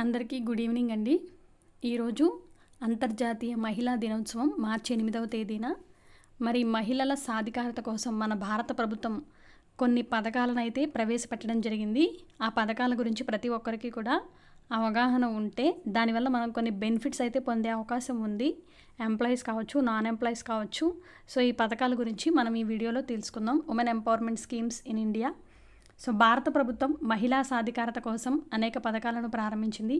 అందరికీ good evening అండి. ఈరోజు అంతర్జాతీయ మహిళా దినోత్సవం మార్చి ఎనిమిదవ తేదీన. మరి మహిళల సాధికారత కోసం మన భారత ప్రభుత్వం కొన్ని పథకాలను అయితే ప్రవేశపెట్టడం జరిగింది. ఆ పథకాల గురించి ప్రతి ఒక్కరికి కూడా అవగాహన ఉంటే దానివల్ల మనం కొన్ని బెనిఫిట్స్ అయితే పొందే అవకాశం ఉంది. ఎంప్లాయీస్ కావచ్చు నాన్ ఎంప్లాయీస్ కావచ్చు. సో ఈ పథకాల గురించి మనం ఈ వీడియోలో తెలుసుకుందాం. Women empowerment schemes in India. So భారత ప్రభుత్వం మహిళా సాధికారత కోసం అనేక పథకాలను ప్రారంభించింది.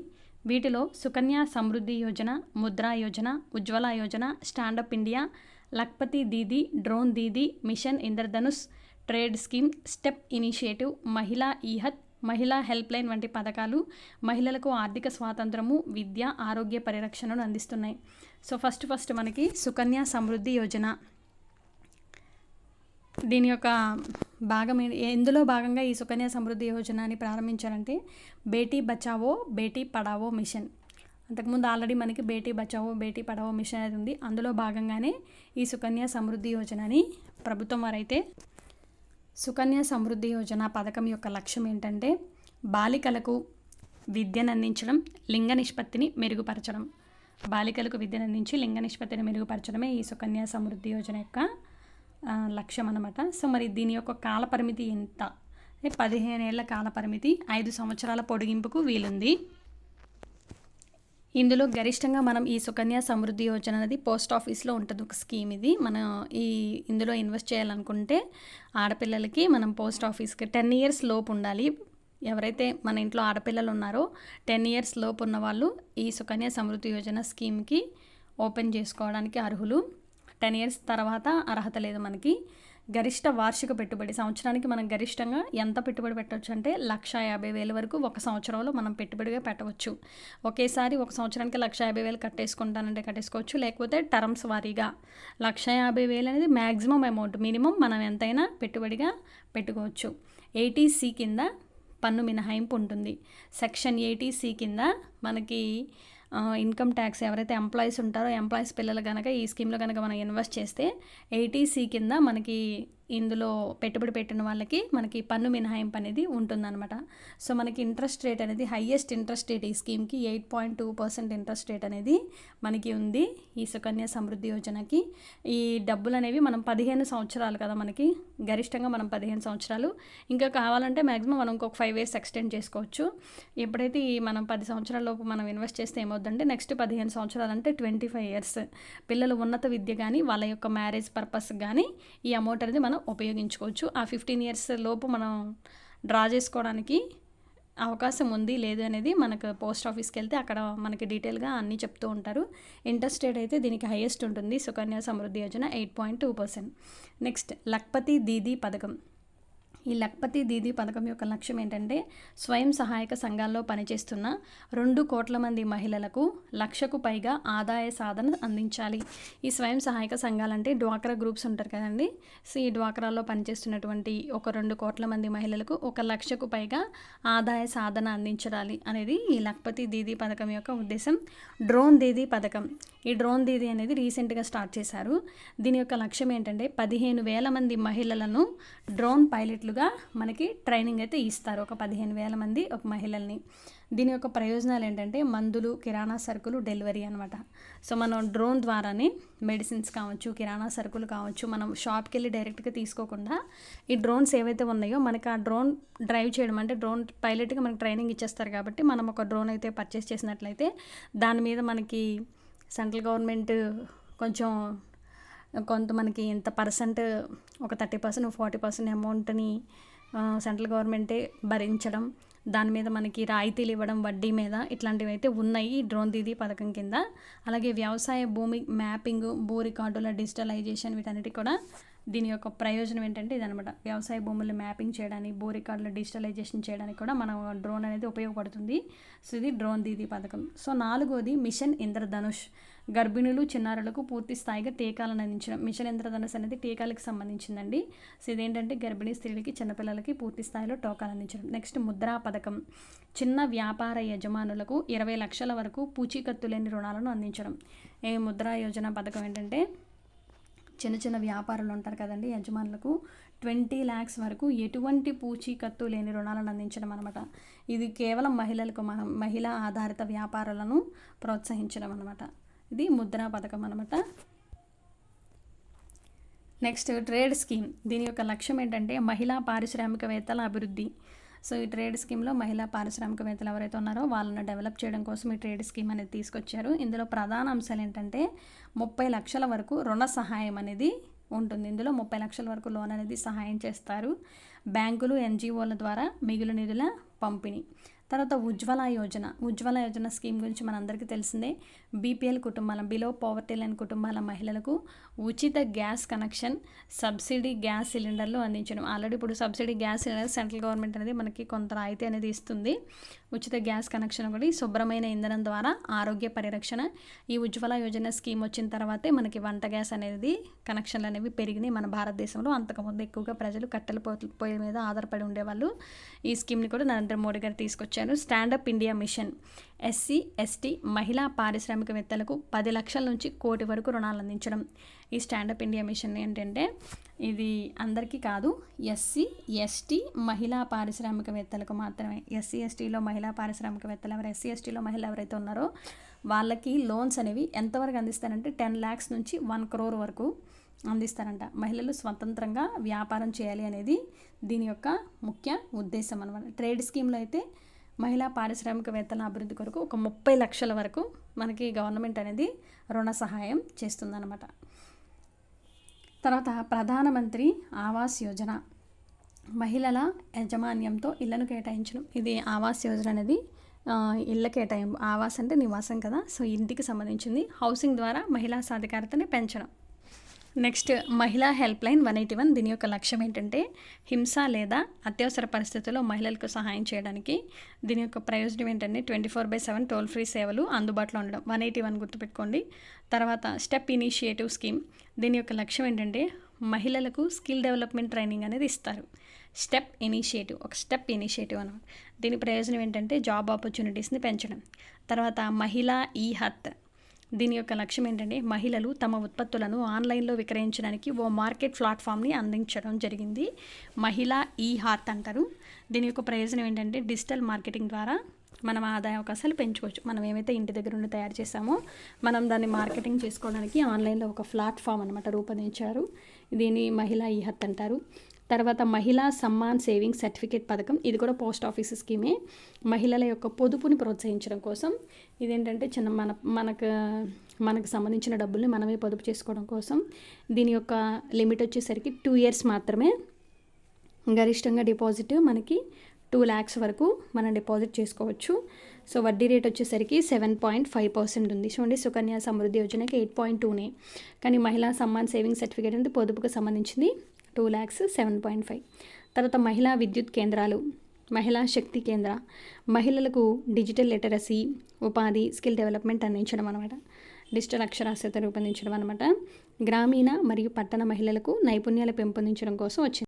వీటిలో Sukanya Samriddhi Yojana Mudra Yojana Ujjwala Yojana stand up India Lakhpati Didi drone Didi mission Indradhanush trade scheme step initiative Mahila Ehaat Mahila help line వంటి పథకాలు మహిళలకు ఆర్థిక స్వాతంత్రము విద్య ఆరోగ్య పరిరక్షణను అందిస్తున్నాయి. సో ఫస్ట్ ఫస్ట్ మనకి సుకన్య సమృద్ధి యోజన. దీని యొక్క భాగం ఎందులో భాగంగా ఈ సుకన్య సమృద్ధి యోజనని ప్రారంభించారంటే బేటీ బచావో బేటీ పడావో మిషన్. అంతకుముందు ఆల్రెడీ మనకి బేటీ బచావో బేటీ పడావో మిషన్ అనేది ఉంది. అందులో భాగంగానే ఈ సుకన్య సమృద్ధి యోజనని ప్రభుత్వం వారైతే సుకన్య సమృద్ధి యోజన పథకం యొక్క లక్ష్యం ఏంటంటే బాలికలకు విద్యను అందించడం లింగ నిష్పత్తిని మెరుగుపరచడం. బాలికలకు విద్యను అందించి లింగ నిష్పత్తిని మెరుగుపరచడమే ఈ సుకన్య సమృద్ధి యోజన యొక్క లక్ష్యం అన్నమాట. సో మరి దీని యొక్క కాల పరిమితి ఎంత? పదిహేను ఏళ్ళ కాల పరిమితి ఐదు సంవత్సరాల పొడిగింపుకు వీలుంది. ఇందులో గరిష్టంగా మనం ఈ సుకన్య సమృద్ధి యోజన అనేది పోస్ట్ ఆఫీస్లో ఉంటుంది ఒక స్కీమ్ ఇది. మనం ఈ ఇందులో ఇన్వెస్ట్ చేయాలనుకుంటే ఆడపిల్లలకి మనం పోస్ట్ ఆఫీస్కి టెన్ ఇయర్స్ లోపు ఉండాలి. ఎవరైతే మన ఇంట్లో ఆడపిల్లలు ఉన్నారో టెన్ ఇయర్స్ లోపు ఉన్న వాళ్ళు ఈ సుకన్య సమృద్ధి యోజన స్కీమ్కి ఓపెన్ చేసుకోవడానికి అర్హులు. టెన్ ఇయర్స్ తర్వాత అర్హత లేదు మనకి. గరిష్ట వార్షిక పెట్టుబడి సంవత్సరానికి మనం గరిష్టంగా ఎంత పెట్టుబడి పెట్టవచ్చు అంటే లక్ష యాభై వేల వరకు ఒక సంవత్సరంలో మనం పెట్టుబడిగా పెట్టవచ్చు. ఒకేసారి ఒక సంవత్సరానికి లక్ష యాభై వేలు కట్టేసుకుంటానంటే కట్టేసుకోవచ్చు. లేకపోతే టర్మ్స్ వారీగా లక్ష యాభై వేలు అనేది మ్యాక్సిమం అమౌంట్ మినిమం మనం ఎంతైనా పెట్టుబడిగా పెట్టుకోవచ్చు. ఎయిటీ కింద పన్ను మినహాయింపు ఉంటుంది. సెక్షన్ ఎయిటీ కింద మనకి ఇన్కమ్ ట్యాక్స్ ఎవరైతే ఎంప్లాయీస్ ఉంటారో ఎంప్లాయీస్ పిల్లలు కనుక ఈ స్కీమ్లో కనుక మనం ఇన్వెస్ట్ చేస్తే ఎయిటీసీ కింద మనకి ఇందులో పెట్టుబడి పెట్టిన వాళ్ళకి మనకి పన్ను మినహాయింపు అనేది ఉంటుందన్నమాట. సో మనకి ఇంట్రెస్ట్ రేట్ అనేది హయ్యెస్ట్ ఇంట్రెస్ట్ రేట్ ఈ స్కీమ్కి eight point two percent interest rate అనేది మనకి ఉంది ఈ సుకన్య సమృద్ధి యోజనకి. ఈ డబ్బులు అనేవి మనం పదిహేను సంవత్సరాలు కదా మనకి గరిష్టంగా మనం పదిహేను సంవత్సరాలు. ఇంకా కావాలంటే మ్యాక్సిమం మనం ఇంకొక ఫైవ్ ఇయర్స్ ఎక్స్టెండ్ చేసుకోవచ్చు. ఎప్పుడైతే ఈ మనం పది సంవత్సరాల లోపు మనం ఇన్వెస్ట్ చేస్తే ఏమవుతుందంటే నెక్స్ట్ పదిహేను సంవత్సరాలు అంటే ట్వంటీ ఫైవ్ ఇయర్స్. పిల్లలు ఉన్నత విద్య కానీ వాళ్ళ యొక్క మ్యారేజ్ పర్పస్ కానీ ఈ అమౌంట్ అనేది మనం ఉపయోగించుకోవచ్చు. ఆ ఫిఫ్టీన్ ఇయర్స్ లోపు మనం డ్రా చేసుకోవడానికి అవకాశం ఉంది లేదు అనేది మనకు పోస్ట్ ఆఫీస్కి వెళ్తే అక్కడ మనకి డీటెయిల్గా అన్నీ చెప్తూ ఉంటారు. ఇంట్రెస్ట్ రేట్ అయితే దీనికి హైయెస్ట్ ఉంటుంది. Sukanya Samriddhi Yojana eight point two percent. Next Lakhpati Didi పథకం. ఈ లక్పతి దీదీ పథకం యొక్క లక్ష్యం ఏంటంటే స్వయం సహాయక సంఘాల్లో పనిచేస్తున్న రెండు కోట్ల మంది మహిళలకు లక్షకు పైగా ఆదాయ సాధన అందించాలి. ఈ స్వయం సహాయక సంఘాలంటే డ్వాక్రా గ్రూప్స్ ఉంటారు కదండి. సో ఈ డ్వాక్రాలో పనిచేస్తున్నటువంటి ఒక రెండు కోట్ల మంది మహిళలకు ఒక లక్షకు పైగా ఆదాయ సాధన అందించాలి అనేది ఈ లక్పతి దీదీ పథకం యొక్క ఉద్దేశం. డ్రోన్ దీదీ పథకం. ఈ డ్రోన్ దీదీ అనేది రీసెంట్గా స్టార్ట్ చేశారు. దీని యొక్క లక్ష్యం ఏంటంటే పదిహేను వేల మంది మహిళలను డ్రోన్ పైలట్లుగా మనకి ట్రైనింగ్ అయితే ఇస్తారు. ఒక పదిహేను వేల మంది ఒక మహిళల్ని. దీని యొక్క ప్రయోజనాలు ఏంటంటే మందులు కిరాణా సరుకులు డెలివరీ అనమాట సో మనం డ్రోన్ ద్వారానే మెడిసిన్స్ కావచ్చు కిరాణా సరుకులు కావచ్చు మనం షాప్కి వెళ్ళి డైరెక్ట్గా తీసుకోకుండా ఈ డ్రోన్స్ ఏవైతే ఉన్నాయో మనకి ఆ డ్రోన్ డ్రైవ్ చేయడం అంటే డ్రోన్ పైలట్గా మనకి ట్రైనింగ్ ఇచ్చేస్తారు కాబట్టి మనం ఒక డ్రోన్ అయితే పర్చేస్ చేసినట్లయితే దాని మీద మనకి సెంట్రల్ గవర్నమెంట్ కొంచెం కొంత మనకి ఇంత పర్సెంట్ ఒక థర్టీ పర్సెంట్ ఫార్టీ పర్సెంట్ అమౌంట్ని సెంట్రల్ గవర్నమెంటే భరించడం దాని మీద మనకి రాయితీలు ఇవ్వడం వడ్డీ మీద ఇట్లాంటివి అయితే ఉన్నాయి డ్రోన్ దీదీ పథకం కింద. అలాగే వ్యవసాయ భూమి మ్యాపింగ్ భూ రికార్డుల డిజిటలైజేషన్ వీటన్నిటి కూడా దీని యొక్క ప్రయోజనం ఏంటంటే ఇదనమాట వ్యవసాయ భూములు మ్యాపింగ్ చేయడానికి భూ రికార్డులు డిజిటలైజేషన్ చేయడానికి కూడా మనం డ్రోన్ అనేది ఉపయోగపడుతుంది. సో ఇది డ్రోన్ దీదీ పథకం. సో నాలుగోది మిషన్ ఇంద్రధనుష్. గర్భిణులు చిన్నారులకు పూర్తి స్థాయిగా టీకాలను అందించడం. మిషన్ ఇంద్రధనుష్ అనేది టీకాలకు సంబంధించిందండి. సో ఇదేంటంటే గర్భిణీ స్త్రీలకి చిన్నపిల్లలకి పూర్తి స్థాయిలో టోకాలు అందించడం. నెక్స్ట్ ముద్రా పథకం. చిన్న వ్యాపార యజమానులకు ఇరవై లక్షల వరకు పూచీకత్తు లేని రుణాలను అందించడం. ఈ ముద్రా యోజన పథకం ఏంటంటే చిన్న చిన్న వ్యాపారులు ఉంటారు కదండి యజమానులకు ట్వంటీ ల్యాక్స్ వరకు ఎటువంటి పూచీకత్తు లేని రుణాలను అందించడం అనమాట ఇది కేవలం మహిళలకు మహిళా ఆధారిత వ్యాపారాలను ప్రోత్సహించడం అనమాట ఇది ముద్రా పథకం అనమాట నెక్స్ట్ ట్రేడ్ స్కీమ్. దీని యొక్క లక్ష్యం ఏంటంటే మహిళా పారిశ్రామికవేత్తల అభివృద్ధి. సో ఈ ట్రేడ్ స్కీమ్లో మహిళా పారిశ్రామికవేత్తలు ఎవరైతే ఉన్నారో వాళ్ళని డెవలప్ చేయడం కోసం ఈ ట్రేడ్ స్కీమ్ అనేది తీసుకొచ్చారు. ఇందులో ప్రధాన అంశాలు ఏంటంటే ముప్పై లక్షల వరకు రుణ సహాయం అనేది ఉంటుంది. ఇందులో ముప్పై లక్షల వరకు లోన్ అనేది సహాయం చేస్తారు. బ్యాంకులు ఎన్జిఓల ద్వారా మిగులు నిధుల పంపిణీ. తర్వాత ఉజ్వల యోజన ఉజ్వల యోజన స్కీమ్ గురించి మనందరికీ తెలిసిందే. బీపీఎల్ కుటుంబాల బిలో పవర్టీ లైన్ కుటుంబాల మహిళలకు ఉచిత గ్యాస్ కనెక్షన్ సబ్సిడీ గ్యాస్ సిలిండర్లు అందించడం. ఆల్రెడీ ఇప్పుడు subsidy gas cylinder central government అనేది మనకి కొంత రాయితీ అనేది ఇస్తుంది. ఉచిత గ్యాస్ కనెక్షన్ ఒకటి శుభ్రమైన ఇంధనం ద్వారా ఆరోగ్య పరిరక్షణ. ఈ ఉజ్వల యోజన స్కీమ్ వచ్చిన తర్వాతే మనకి వంట గ్యాస్ అనేది కనెక్షన్లు అనేవి పెరిగినాయి మన భారతదేశంలో. అంతకుముందు ఎక్కువగా ప్రజలు కట్టెల పొయ్యి పొయ్యి మీద ఆధారపడి ఉండేవాళ్ళు. ఈ స్కీమ్ని కూడా నరేంద్ర మోడీ గారు తీసుకొచ్చారు. Stand up India mission. SC ST మహిళా పారిశ్రామికవేత్తలకు పది లక్షల నుంచి కోటి వరకు రుణాలు అందించడం. ఈ స్టాండప్ ఇండియా మిషన్ ఏంటంటే ఇది అందరికీ కాదు ఎస్సీ ఎస్టీ మహిళా పారిశ్రామికవేత్తలకు మాత్రమే. ఎస్సీ ఎస్టీలో మహిళా పారిశ్రామికవేత్తలు ఎవరు ఎస్సీ ఎస్టీలో మహిళలు ఎవరైతే ఉన్నారో వాళ్ళకి లోన్స్ అనేవి ఎంతవరకు అందిస్తారంటే టెన్ ల్యాక్స్ నుంచి వన్ క్రోర్ వరకు అందిస్తారంట. మహిళలు స్వతంత్రంగా వ్యాపారం చేయాలి అనేది దీని యొక్క ముఖ్య ఉద్దేశం అనమాట ట్రేడ్ స్కీమ్లో అయితే మహిళా పారిశ్రామికవేత్తల అభివృద్ధి కొరకు ఒక ముప్పై లక్షల వరకు మనకి గవర్నమెంట్ అనేది రుణ సహాయం చేస్తుందన్నమాట. తర్వాత ప్రధానమంత్రి ఆవాస్ యోజన. మహిళల యాజమాన్యంతో ఇళ్ళను కేటాయించడం. ఇది ఆవాస్ యోజన అనేది ఇళ్ళ కేటాయింపు ఆవాస్ అంటే నివాసం కదా. సో ఇంటికి సంబంధించింది. హౌసింగ్ ద్వారా మహిళా సాధికారతని పెంచడం. Next Mahila help line one eighty one దీని యొక్క లక్ష్యం ఏంటంటే హింస లేదా అత్యవసర పరిస్థితుల్లో మహిళలకు సహాయం చేయడానికి దీని యొక్క ప్రయోజనం ఏంటంటే twenty four by seven toll free సేవలు అందుబాటులో ఉండడం. వన్ ఎయిటీ వన్ గుర్తుపెట్టుకోండి. తర్వాత స్టెప్ ఇనిషియేటివ్ స్కీమ్ దీని యొక్క లక్ష్యం ఏంటంటే మహిళలకు స్కిల్ డెవలప్మెంట్ ట్రైనింగ్ అనేది ఇస్తారు. స్టెప్ ఇనిషియేటివ్ ఒక స్టెప్ ఇనిషియేటివ్ అనమాట. దీని ప్రయోజనం ఏంటంటే జాబ్ ఆపర్చునిటీస్ని పెంచడం. తర్వాత మహిళా ఈ హత్ దీని యొక్క లక్ష్యం ఏంటంటే మహిళలు తమ ఉత్పత్తులను ఆన్లైన్లో విక్రయించడానికి ఓ మార్కెట్ ప్లాట్ఫామ్ని అందించడం జరిగింది. మహిళా ఈ హార్త్ అంటారు. దీని యొక్క ప్రయోజనం ఏంటంటే డిజిటల్ మార్కెటింగ్ ద్వారా మనం ఆదాయ అవకాశాలు పెంచుకోవచ్చు. మనం ఏమైతే ఇంటి దగ్గర నుండి తయారు చేసామో మనం దాన్ని మార్కెటింగ్ చేసుకోవడానికి ఆన్లైన్లో ఒక ప్లాట్ఫామ్ అనమాట రూపొందించారు. దీన్ని మహిళా ఈ హత్ అంటారు. తర్వాత మహిళా సమ్మాన్ సేవింగ్ సర్టిఫికేట్ పథకం ఇది కూడా పోస్ట్ ఆఫీస్ స్కీమే. మహిళల యొక్క పొదుపుని ప్రోత్సహించడం కోసం ఇదేంటంటే చిన్న మన మనకు మనకు సంబంధించిన డబ్బుల్ని మనమే పొదుపు చేసుకోవడం కోసం దీని యొక్క లిమిట్ వచ్చేసరికి టూ ఇయర్స్ మాత్రమే. గరిష్టంగా డిపాజిట్ మనకి టూ ల్యాక్స్ వరకు మనం డిపాజిట్ చేసుకోవచ్చు. సో వడ్డీ రేట్ వచ్చేసరికి సెవెన్ పాయింట్ ఫైవ్ పర్సెంట్ ఉంది. చూడండి సుకన్య సమృద్ధి యోజనకి ఎయిట్ పాయింట్ టూనే. కానీ మహిళా సమ్మాన్ సేవింగ్ సర్టిఫికేట్ అంటే పొదుపుకు సంబంధించింది. Two lakhs seven point five. తర్వాత మహిళా విద్యుత్ కేంద్రాలు మహిళా శక్తి కేంద్ర మహిళలకు డిజిటల్ లిటరసీ ఉపాధి స్కిల్ డెవలప్మెంట్ అందించడం అనమాట డిజిటల్ అక్షరాస్యత రూపొందించడం అనమాట గ్రామీణ మరియు పట్టణ మహిళలకు నైపుణ్యాలు పెంపొందించడం కోసం వచ్చింది.